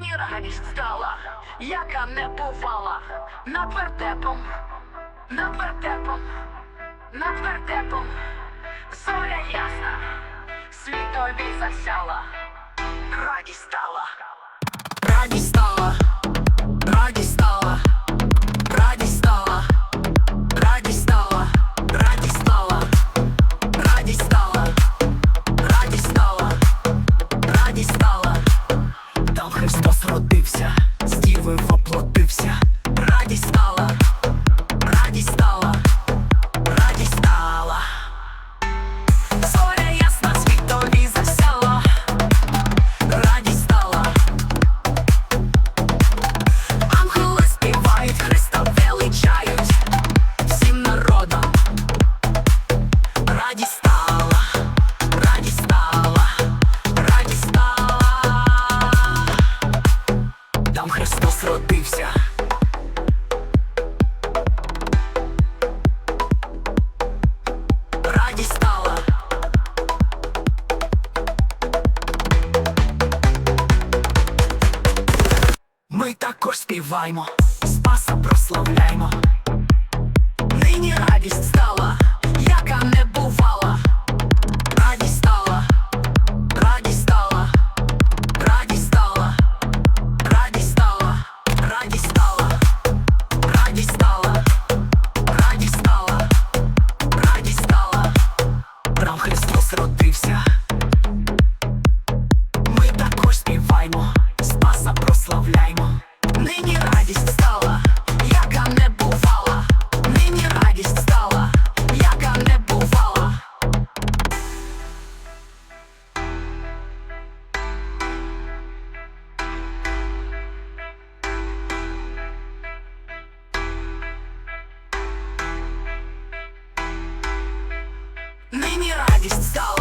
Нині радість стала, яка не бувала. Над вертепом, над вертепом, над вертепом, зоря ясна, світові засяла, радість стала, радість стала, Христос. Радість стала. Ми також співаємо, Спаса прославляємо. Нині радість стала. Magistral.